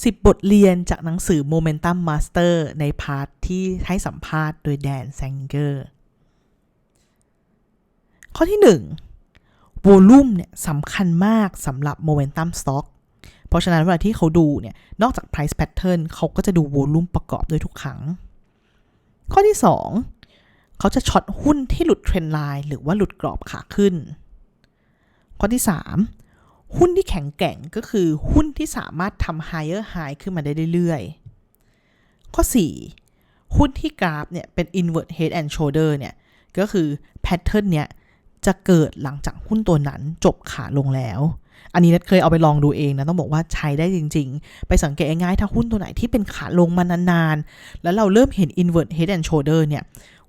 10 บทเรียนจากหนังสือ Momentum Master ในพาร์ทที่ให้สัมภาษณ์โดยแดนแซงเกอร์ ข้อที่1 volume เนี่ยสำคัญมากสำหรับ Momentum Stock เพราะฉะนั้นเวลาที่เขาดูเนี่ย นอกจาก price pattern เขาก็จะดู volume ประกอบด้วยทุกครั้ง ข้อที่ 2 เขาจะช็อตหุ้นที่หลุดเทรนไลน์หรือว่าหลุดกรอบขาขึ้น ข้อที่ 3 หุ้นที่แข็งแกร่งก็คือหุ้นที่สามารถทำ higher high ขึ้นมาได้เรื่อยๆ ข้อ 4 หุ้นที่กราฟเนี่ยเป็น invert head and shoulder เนี่ยก็คือ pattern เนี่ยจะเกิดหลังจากหุ้นตัวนั้นจบขาลงแล้ว อันนี้นัทเคยเอาไปลองดูเองนะต้องบอกว่าใช้ได้จริง ๆ ไปสังเกตง่ายๆถ้าหุ้นตัวไหนที่เป็นขาลงมานานๆ แล้วเราเริ่มเห็น invert head and shoulder เนี่ย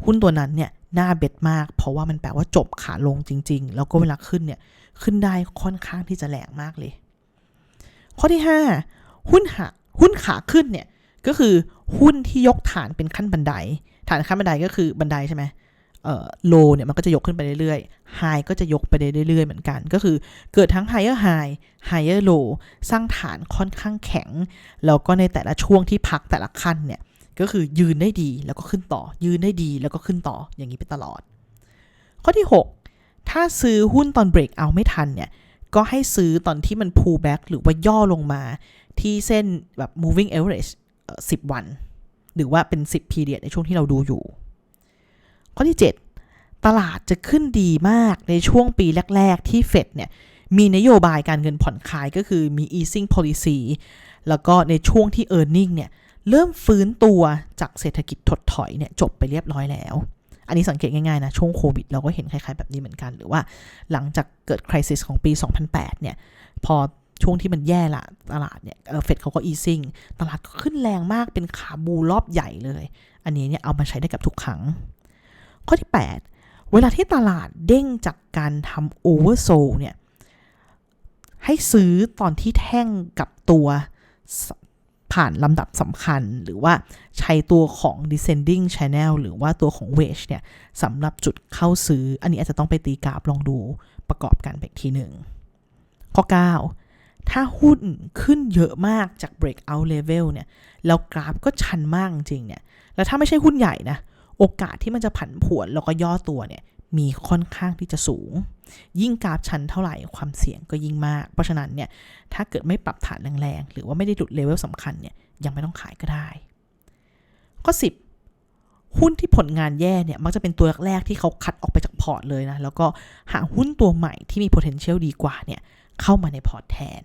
หุ้นตัวนั้นเนี่ยน่าเบ็ดมาก เพราะว่ามันแปลว่าจบขาลงจริง ๆ แล้วก็เวลาขึ้นเนี่ย ขึ้นได้ค่อนข้างที่จะแรงมากเลย ข้อที่ 5 หุ้นหักหุ้นขาขึ้นเนี่ยก็คือหุ้นที่ยกฐานเป็นขั้นบันได ฐานขั้นบันไดก็คือบันไดใช่ไหมเอ่อโลเนี่ยมันก็จะยกขึ้นไปเรื่อยๆไฮก็จะยกไปเรื่อยๆเหมือนกัน ก็คือเกิดทั้ง higher high higher low สร้างฐานค่อนข้างแข็ง แล้วก็ในแต่ละช่วงที่พักแต่ละขั้นเนี่ยก็คือยืนได้ดีแล้วก็ขึ้นต่อ ยืนได้ดีแล้วก็ขึ้นต่ออย่างนี้ไปตลอด ข้อที่ 6 ถ้าซื้อหุ้นตอนเบรกเอาไม่ทันเนี่ย ก็ให้ซื้อตอนที่มัน pull back หรือว่าย่อลงมาที่เส้นแบบ moving average 10 วัน หรือว่าเป็น 10 period ในช่วงที่เราดูอยู่ ข้อที่ 7 ตลาดจะขึ้นดีมากในช่วงปีแรก ๆ ที่เฟดเนี่ย มีนโยบายการเงินผ่อนคลายก็คือมี easing policy แล้วก็ในช่วงที่ e a r n i n g เนี่ย เริ่มฟื้นตัวจากเศรษฐกิจถดถอยเนี่ยจบไปเรียบร้อยแล้ว อันนี้สังเกตง่ายๆนะ ช่วงโควิดเราก็เห็นคล้ายๆแบบนี้เหมือนกัน หรือว่าหลังจากเกิดคริสของปี 2008 เนี่ย พอช่วงที่มันแย่ละตลาดเนี่ยเฟดเขาก็ easing ตลาดก็ขึ้นแรงมากเป็นขาบูรอบใหญ่เลย อันนี้เนี่ยเอามาใช้ได้กับทุกครั้ง ข้อที่ 8 เวลาที่ตลาดเด้งจากการทำ oversold เนี่ยให้ซื้อตอนที่แท่งกับตัวส ผ่านลำดับสำคัญ หรือว่าใช้ตัวของ descending channel หรือว่าตัวของ wedge เนี่ยสำหรับจุดเข้าซื้อ อันนี้อาจจะต้องไปตีกราฟลองดูประกอบกันไปอีกทีหนึ่งข้อ 9 ถ้าหุ้นขึ้นเยอะมากจาก breakout level เนี่ยแล้วกราฟก็ชันมากจริงเนี่ยแล้วถ้าไม่ใช่หุ้นใหญ่นะโอกาสที่มันจะผันผวนแล้วก็ย่อตัวเนี่ย มีค่อนข้างที่จะสูง ยิ่งกราฟชันเท่าไหร่ความเสี่ยงก็ยิ่งมาก เพราะฉะนั้นเนี่ยถ้าเกิดไม่ปรับฐานแรงๆ หรือว่าไม่ได้หลุดเลเวลสำคัญเนี่ยยังไม่ต้องขายก็ได้ ข้อ 10 หุ้นที่ผลงานแย่เนี่ยมักจะเป็นตัวแรกที่เขาคัดออกไปจากพอร์ตเลยนะ แล้วก็หาหุ้นตัวใหม่ที่มี potential ดีกว่าเนี่ยเข้ามาในพอร์ตแทน